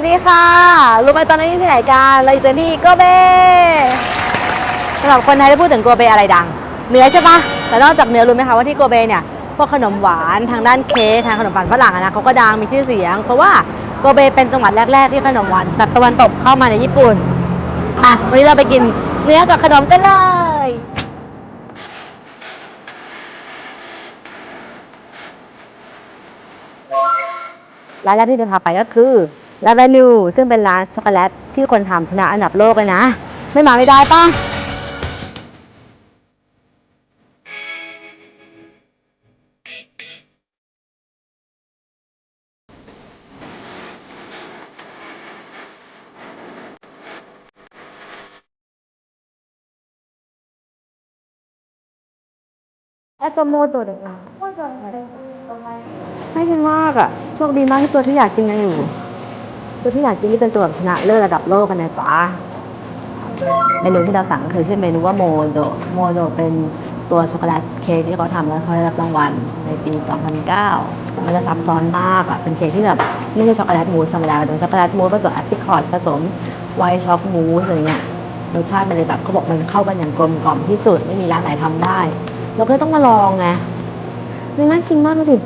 สวัสดีค่ะ รู้ไหมตอนนี้ที่ไหนกันเราอยู่ที่โกเบสำหรับคนไทยที่พูดถึงโกเบอะไรดังเนื้อใช่ปะแต่นอกจากเนื้อรู้ไหมคะว่าที่โกเบเนี่ยพวกขนมหวานทางด้านเค้กทางขนมปังฝรั่งนะเขาก็ดังมีชื่อเสียง เพราะว่าโกเบเป็นจังหวัดแรก ๆ ที่ขนมหวานแบบตะวันตกเข้ามาในญี่ปุ่นอะวันนี้เราไปกินเนื้อกับขนมกันเลยร้านแรกที่จะพาไปก็คือ ลา v านูซึ่งเป็นร้านช็อกโกแลตที่คนทำชนะอันดับโลกเลยนะ ไม่มาไม่ได้ป่ะแอสโมตัวเด็กอะน่ากินมากอะ โชคดีมากที่ตัวที่อยากกินยังอยู่ ตัวที่อยากกินนี่เป็นตัวแบบชนะเลิศระดับโลกกันนะจ๊ะเมนูที่เราสั่งก็คือชื่อเมนูว่าโมโดโมโดเป็นตัวช็อกโกแลตเค้กที่เขาทำแล้วเขาได้รับรางวัลในปี 2009 มันจะซับซ้อนมากอะ เป็นเค้กที่แบบไม่ใช่ช็อกโกแลตมูสธรรมดาแต่เป็นช็อกโกแลตมูสผสมแอปริคอตผสมไวท์ช็อกมูสอะไรเงี้ยรสชาติมันเลยแบบเขาบอกมันเข้ากันอย่างกลมกล่อมที่สุดไม่มีร้านไหนทำได้เราก็เลยต้องมาลองไงนี่น่ากินมากดูดิ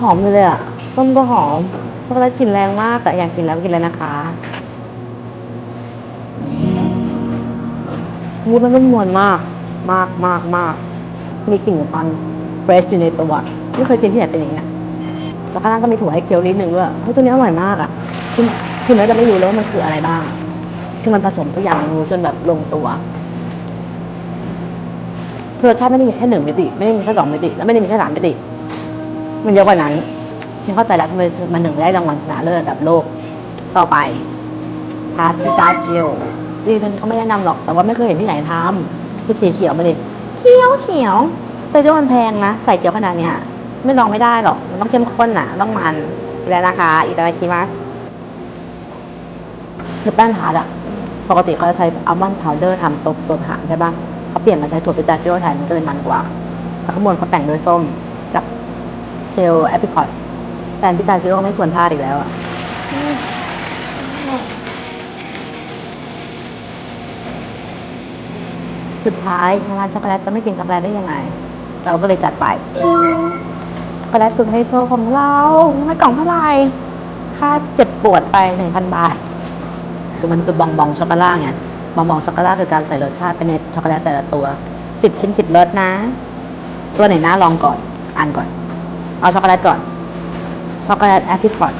หอมเลยอะต้มก็หอม ช็อกโกแลตกลิ่นแรงมากอะอยากกินแล้วกินแล้วนะคะมูดมันนุ่มนวลมาก มากมากมากมีกลิ่นของมันเฟรชอยู่ในตัวไม่เคยกินที่ไหนเป็นอย่างเงี้ยแล้วข้างล่างก็มีถั่วให้เคียวนิดนึงด้วยเฮ้ยตัวนี้อร่อยมากอะคือคือแม้จะไม่รู้แล้วว่ามันคืออะไรบ้าง คือมันผสมทุกอย่างรู้จนแบบลงตัวคือรสชาติไม่ได้มีแค่หนึ่งมิติ ไม่ได้มีแค่สองมิติ แล้วไม่ได้มีแค่สามมิติ มันเยอะกว่านั้น ฉันเข้าใจแล้วทำไมมันหนึ่งได้รางวัลชนะเลิศระดับโลกต่อไปทาร์ตพิซซ่าเจลจริงๆเขาไม่แนะนำหรอก แต่ว่าไม่เคยเห็นที่ไหนทำคือสีเขียวมาเลยเขียวเขียวแต่จ้ามันแพงนะ ใส่เกี๊ยวขนาดเนี้ยไม่ลองไม่ได้หรอก มันต้องเข้มข้นอะต้องมันแล้วนะคะอิตาลีกิมัสคือแป้งทาร์ตอะปกติเขาจะใช้อัลมอนด์พาวเดอร์ทำตัวตัวฐานใช่ปะเขาเปลี่ยนมาใช้ถั่วพิสตาชิโอแทนมันก็เลยมันกว่าแล้วข้างบนเขาแต่งด้วยส้มกับเจลแอปริคอต แฟนพิสตาชิโอไม่ควรพลาดอีกแล้วอะสุดท้ายร้านช็อกโกแลตจะไม่กินช็อกโกแลตได้ยังไง เราก็เลยจัดไปช็อกโกแลตสุดไฮโซของเราไม่กล่องเท่าไหร่ค่าเจ็บปวดไปหนึ่งพันบาทคือมันคือบองบองช็อกโกแลตไงบองบองช็อกโกแลตคือการใส่รสชาติไปในช็อกโกแลตแต่ละตัวสิบชิ้นสิบรสนะ ตัวไหนน่าลองก่อนอ่านก่อน เอาช็อกโกแลตก่อน ช็อกโกแลตแอปเปิลฟอร์ด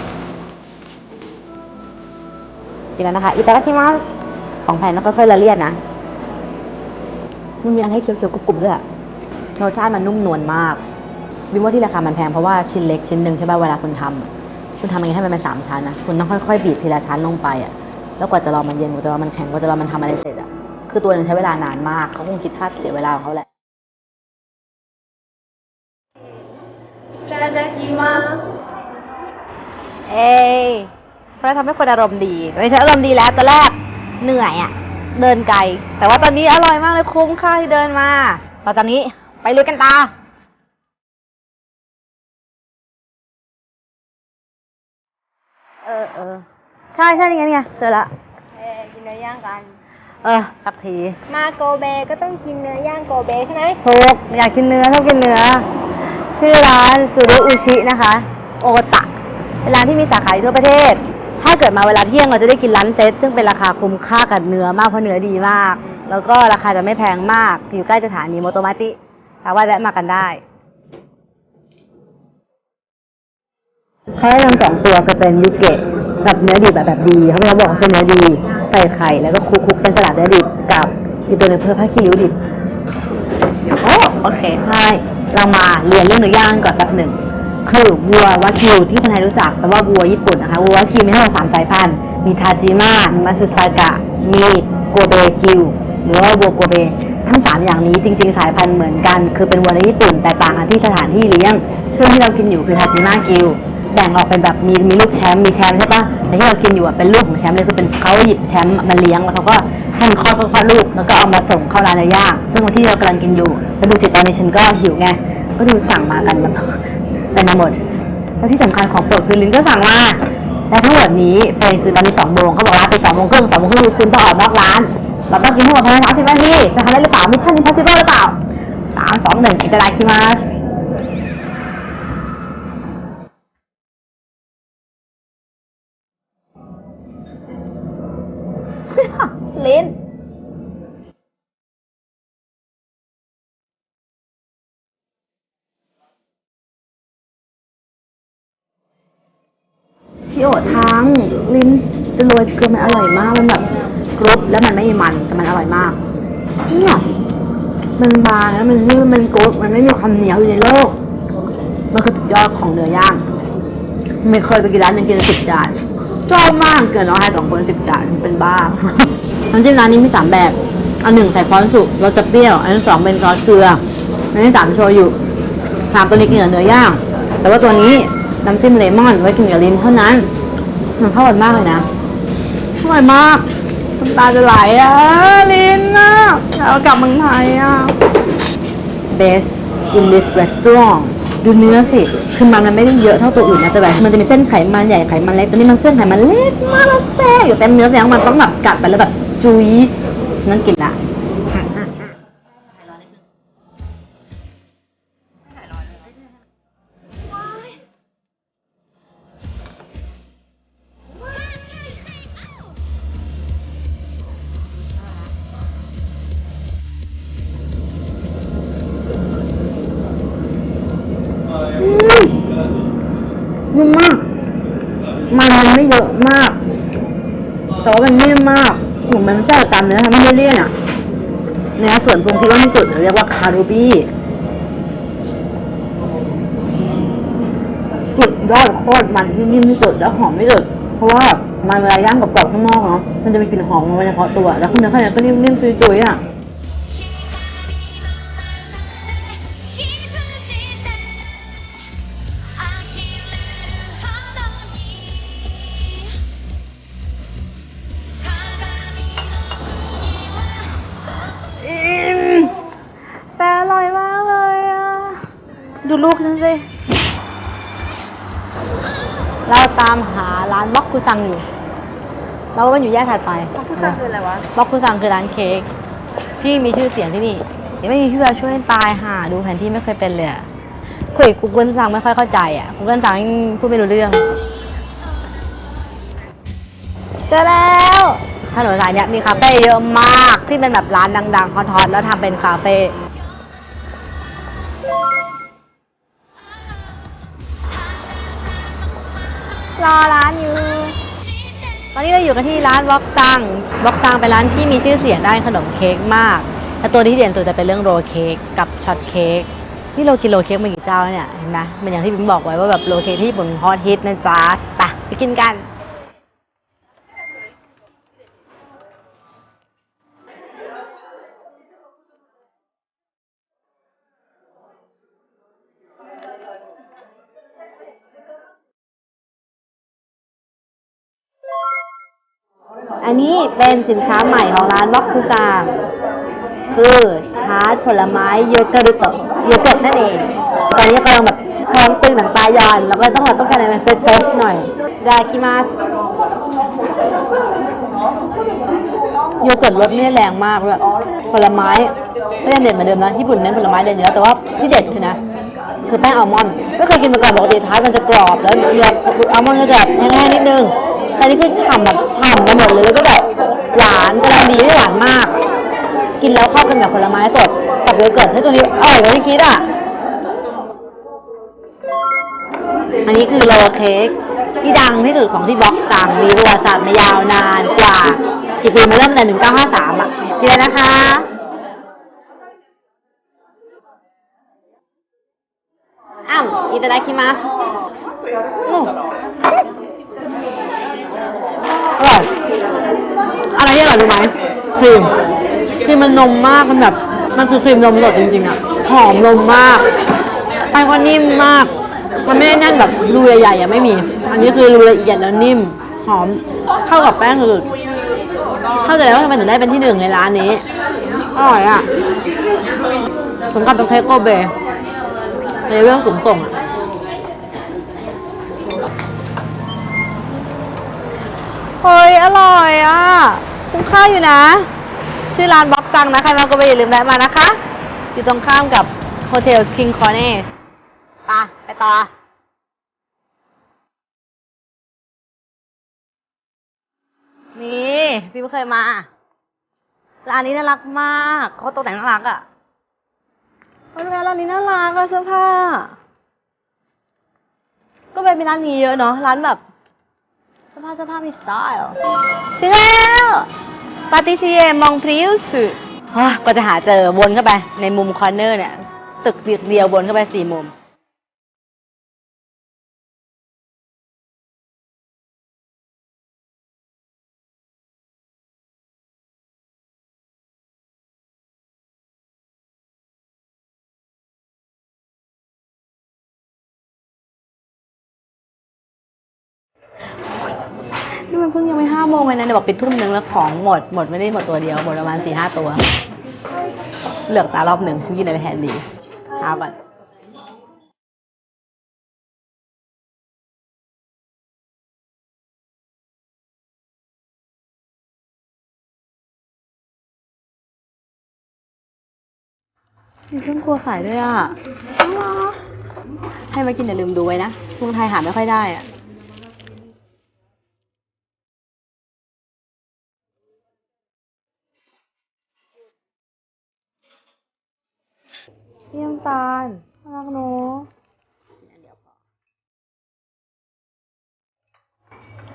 กินแล้วนะคะอิตาลีคิมัสของแพนแล้วก็ค่อยๆละเลียดนะ มันมีอะไรให้เคี้ยวๆกรุบๆด้วยอะรสชาติมันนุ่มนวลมากวิวว่าที่ราคามันแพงเพราะว่าชิ้นเล็กชิ้นหนึ่งใช่ป่ะเวลาคุณทำคุณทำยังไงให้มันเป็นสามชั้นนะคุณต้องค่อยๆบีบทีละชั้นลงไปอะแล้วกว่าจะรอมันเย็นกว่าจะรอมันแข็งกว่าจะรอมันทำอะไรเสร็จอะคือตัวนึงใช้เวลานานมากเขาคงคิดค่าเสียเวลาของเขาแหละ เอ้ยเพราะทำให้คนอารมณ์ดีไม่ใช่อารมณ์ดีแล้วตอนแรกเหนื่อยอะเดินไกล แต่ว่าตอนนี้อร่อยมากเลยคุ้มค่าที่เดินมาต่อจากนี้ไปลุยกันตาเออเออใช่ใช่ยังไงเนี่ยเจอละเออกินเนื้อย่างกัน เออสักทีมาโกเบก็ต้องกินเนื้อย่างโกเบใช่ไหมถูกอยากกินเนื้อชอบกินเนื้อ ชื่อร้านซูรุอุชินะคะ โอตะ เป็นร้านที่มีสาขาอยู่ทั่วประเทศ ถ้าเกิดมาเวลาเที่ยงเราจะได้กินร้านเซต ซึ่งเป็นราคาคุ้มค่ากับเนื้อมากเพราะเนื้อดีมาก แล้วก็ราคาจะไม่แพงมาก อยู่ใกล้สถานีโมโตมาจิสามารถแวะมากันได้เขาได้นำสองตัวคือเป็นยูเกะกับเนื้อดิบแบบแบบดีเขาไม่ได้บอกว่าใช่เนื้อดีใส่ไข่แล้วก็คลุกๆเป็นสลัดเนื้อดิบกับอีกตัวหนึงเพื่อผ้าคีริ้วดิบโอ้โอเคใช่เรามาเรียนเรื่องเนื้อย่างก่อนแป๊บหนึ่ง คือวัววากิวที่คนไทยรู้จักแต่ว่าวัวญี่ปุ่นนะคะวัววากิวมีทั้งหมดสามสายพันธุ์ มีทาจิมะมีมัสึซากะ มีโกเบกิวหรือว่าวัวโกเบ ทั้งสามอย่างนี้จริง ๆ สายพันธุ์เหมือนกัน คือเป็นวัวในญี่ปุ่น แต่ต่างกันที่สถานที่เลี้ยง ซึ่งที่เรากินอยู่คือทาจิมะกิวแบ่งออกเป็นแบบมีมีลูกแชมป์มีแชมป์ใช่ปะแต่ที่เรากินอยู่อะเป็นลูกของแชมป์เลยคือเป็นเขาหยิบแชมป์มาเลี้ยงแล้วเขาก็ให้มันคลอดคลอดลูกแล้วก็เอามาส่งเข้าร้านเนื้อย่างซึ่งวันที่เรากำลังกินอยู่แล้วดูสิตอนนี้ฉันก็หิวไงก็ดูสั่งมากันแบบ มาหมด แล้วที่สำคัญของโปรดคือลินก็สั่งมาแต่และทั้งหมดนี้เป็นคือตอนนี้สองโมงเขาบอกว่าเป็นสองโมงครึ่งสองโมงครึ่งคุณต้องออกนอกร้าน เราต้องกินทั้งหมดภายในสามสิบนาทีจะทำได้หรือเปล่ามิชชั่นอิมพอสิเบิลหรือเปล่าสามสองหนึ่งอิตาลีคิมัสลิ้น ชิโอทั้งลิ้น จะโรยเกลือมันอร่อยมากมันแบบกรุบแล้วมันไม่มันแต่มันอร่อยมากเนี่ยมันบางแล้วมันนุ่มมันกรุบมันไม่มีความเหนียวอยู่ในโลก มันคือสุดยอดของเนื้อย่างไม่เคยไปกินร้านหนึงกินสิบจานชอบมากเกินเอาให้สองคนสิบจานเป็นบ้าน้ำจิ้มร้านนี้มีสามแบบอันหนึ่งใส่ฟอนสุกรสจะเปรี้ยว อันที่สองเป็นซอสเกลืออันที่สามโชยุสามตัวนี้กินกับเนื้อย่างแต่ว่าตัวนี้น้ำจิ้มเลมอนไว้กินกับลิ้นเท่านั้นมันเข้ากันมากเลยนะ อร่อยมากน้ำตาจะไหลอะลิ้นอะอยากเอากลับเมืองไทยอะ best in this restaurant ดูเนื้อสิ คือมันมันไม่ได้เยอะเท่าตัวอื่นนะแต่แบบมันจะมีเส้นไขมันใหญ่ไขมันเล็กตัวนี้มันเส้นไขมันเล็กมากแล้วแซ่อยู่เต็มเนื้อแสดงมันต้องแบบกัดไปแล้วแบบจุยส์ฉันต้องกิน เยอะมากแต่ว่ามันนิ่มมากหมูมันจะตามเนื้อทำไม่ได้เลี่ยนอะเนื้อส่วนปรุงที่ว่าที่สุดเรียกว่าคารูบี้สุดยอดโคตรมันที่นิ่มที่สุดแล้วหอมที่สุด เพราะว่ามันเวลาย่างกับกรอบๆข้างนอกเนาะมันจะมีกลิ่นหอมมันเฉพาะตัว แล้วเนื้อข้างในก็นิ่มๆจุยๆอะ ลูกฉันสิ เราตามหาร้านบ็อกคุซังอยู่ เราว่ามันอยู่แยกถัดไปบ็อกคุซังคืออะไรวะบ็อกคุซังคือร้านเค้กที่มีชื่อเสียงที่นี่เดี๋ยวไม่มีพี่แววช่วยตายหาดูแผนที่ไม่เคยเป็นเลยอะคุยกูเกิลซังไม่ค่อยเข้าใจอะกูเกิลซังพูดไม่รู้เรื่องเจอแล้วถนนสายเนี้ยมีคาเฟ่เยอะมากที่เป็นแบบร้านดังๆฮอตๆแล้วทำเป็นคาเฟ่ อยู่กันที่ร้านวอกตังวอกตังเป็นร้านที่มีชื่อเสียงด้านขนมเค้กมาก แต่ตัวที่เด่นสุดจะเป็นเรื่องโรลเค้กกับช็อตเค้กนี่เรากินโรลเค้กมากี่เจ้าแล้วเนี่ยเห็นไหมมันอย่างที่บิ๊มบอกไว้ว่าแบบโรลเค้กที่ญี่ปุ่นฮอตฮิตนะจ๊ะไปไปกินกัน นนี้เป็นสินค้าใหม่ของร้านวอกคุซางคือทาร์ตผลไม้โยเกิร์ตโยเกิร์ตนั่นเอง ตอนนี้กำลังแบบท้องตึงหนังตายอน แล้วก็ต้องแบบต้องการอะไรเฟรชๆหน่อยดาคิมาสโยเกิร์ตรสไม่ได้แรงมากเลยผลไม้ก็ยังเด็ดเหมือนเดิมนะญี่ปุ่นเน้นผลไม้เด่นเยอะแต่ว่าที่เด็ดคือนะคือแป้งอัลมอนด์ก็เคยกินมาก่อนปกติทาร์ตมันจะกรอบแล้วเนื้ออัลมอนด์ก็จะแห้งๆนิดนึง แต่นี่คือฉ่ำแบบฉ่ำไปหมดเลยแล้วก็แบบหวานกำลังดีไม่หวานมาก กินแล้วเข้ากันกับผลไม้สดกับโยเกิร์ตให้ตัวนี้อร่อยกว่าที่คิดอะ อันนี้คือโรลเค้กที่ดังที่สุดของที่บล็อกสั่งมีประวัติศาสตร์มายาวนานกว่ากี่ปีมาเริ่มตั้งแต่1953อะกินเลยนะคะอ้าวอิตาดาคิมัสอืมอร่อย อะไรที่อร่อยรู้ไหมครีมครีมมันนมมากมันแบบ มันคือครีมนมสดจริงๆอะหอมนมมากแป้งก็นิ่มมาก มันไม่ได้แน่นแบบรูใหญ่ๆอะไม่มี อันนี้คือรูละเอียดแล้วนิ่มหอมเข้ากับแป้งสุดๆเข้าใจแล้วว่าทำไมถึงได้เป็นที่หนึ่งในร้านนี้อร่อยอะสมกับเป็นเค้กโกเบเลเวลสูงส่งอะเฮ้ยอร่อยอะ คุ้มค่าอยู่นะ ชื่อร้านบ๊อบซังนะใครมาก็ไปอย่าลืมแวะมานะคะ อยู่ตรงข้ามกับโฮเทลคิงคอร์เนสไปไปต่อนี่พี่ไม่เคยมา ร้านนี้น่ารักมากเขาตกแต่งน่ารักอะ่ะเฮ้ร้านนี้น่ารักอะเสื้อผ้า ก็ไปเป็นร้านนี้เยอะเนาะร้านแบบเสื้อผ้าเสื้อผ้ามีสไตล์ถึงแล้ว ปาติเซียมองพริวสุก็จะหาเจอวนเข้าไป ในมุมคอร์เนอร์เนี่ย ตึกเดียววนเข้าไปสี่มุมนี่มันเพิ่งยังไม่ห้า โมงเลยนะเดี๋ยวบอกปิดทุ่มหนึ่งแล้วของหมดหมดไม่ได้หมดตัวเดียวหมดประมาณสี่ห้าตัว เหลือกตารอบหนึ่งฉันกินอะไรแทนดีหาก่อนมีเครื่องครัวขายด้วยอะน่ารักให้มากินอย่าลืมดูไว้นะเมืองไทยหาไม่ค่อยได้อะ พี่น้ำตาลน่ารักเนอะ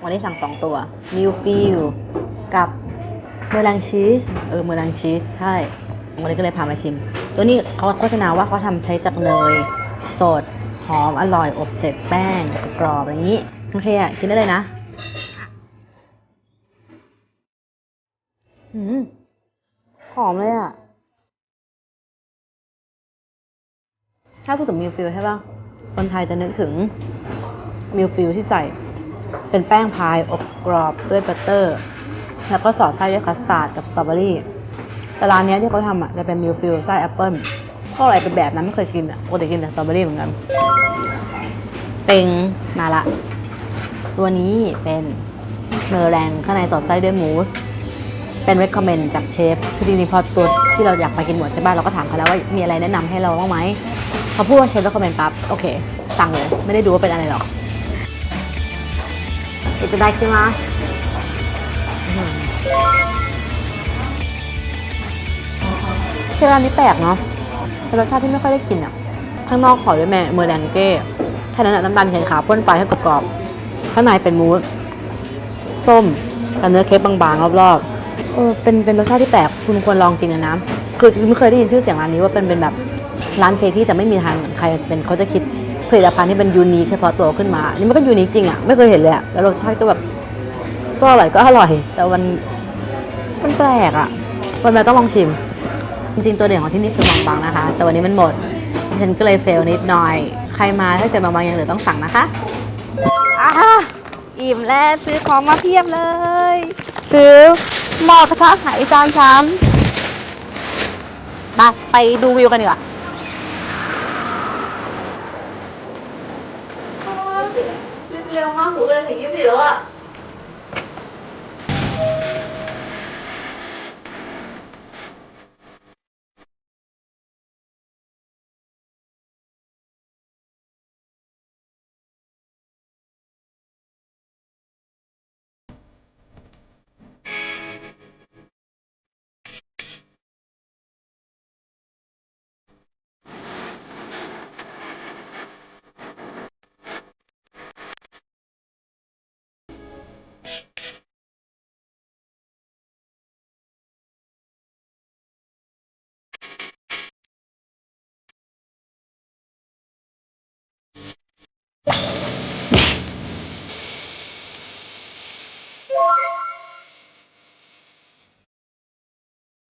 วันนี้สั่งสองตัวมิลฟิลกับเมอร์ลังชีส เออเมอร์ลังชีส ใช่ วันนี้ก็เลยพามาชิม ตัวนี้เขาโฆษณาว่าเขาทำใช้จากเนยสด หอม อร่อย อบเสร็จแป้ง กรอบอะไรอย่างนี้ โอเคอะกินได้เลยนะอืมหอมเลยอะ ถ้าพูดถึงมิลฟิลใช่ป่ะ คนไทยจะนึกถึงมิลฟิลที่ใส่ เป็นแป้งพายอบกรอบด้วยบัตเตอร์ แล้วก็สอดไส้ด้วยคัสตาร์ดกับสตรอเบอรี่ แต่ร้านนี้ที่เขาทำอะจะเป็นมิลฟิลไส้แอปเปิ้ลก็อะไรเป็นแบบนั้นไม่เคยกินอะปกติกินแต่สตรอเบอรี่เหมือนกัน เป็งมาละ ตัวนี้เป็นเมอร์แรงข้างในสอดไส้ด้วยมูสเป็น recommend จากเชฟ คือจริงๆพอตัวที่เราอยากไปกินหมดใช่ป่ะเราก็ถามเขาแล้วว่ามีอะไรแนะนำให้เราบ้างไหม เขาพูดว่าเชฟ recommend ปั๊บโอเค สั่งเลย ไม่ได้ดูว่าเป็นอะไรหรอกอิตาลีใช่ไหมคือร้านนี้แปลกเนาะเป็นรสชาติที่ไม่ค่อยได้กินอะ ข้างนอกขอด้วยแม่เมอร์แรงเก้แค่นั้นอะน้ำตาลแข็งขาวพ่นไปให้กรอบๆข้างในเป็นมูสส้มกับเนื้อเค้กบางๆรอบๆเออเป็นเป็นรสชาติที่แปลกคุณควรลองกินนะนะคือไม่เคยได้ยินชื่อเสียงร้านนี้ว่าเป็นเป็นแบบ ร้านเค้กที่จะไม่มีทางเหมือนใครจะเป็นเขาจะคิดผลิตภัณฑ์ที่เป็นยูนิคเฉพาะตัวขึ้นมา นี่มันก็ยูนิคจริงอะไม่เคยเห็นเลยอะแล้วรสชาติก็แบบก็อร่อยก็อร่อย แต่มันมันแปลกอะวันนี้ต้องลองชิม จริง ๆ ตัวเด่นของที่นี่คือมองบางนะคะ แต่วันนี้มันหมดฉันก็เลยเฟลนิดหน่อย ใครมาถ้าเกิดมองบางยังเหลือต้องสั่งนะคะอ่าอิ่มแล้วซื้อของมาเพียบเลย ซื้อหม้อกระทะไข่จานชามมาไปดูวิวกันดีกว่า เร็วมากหูเล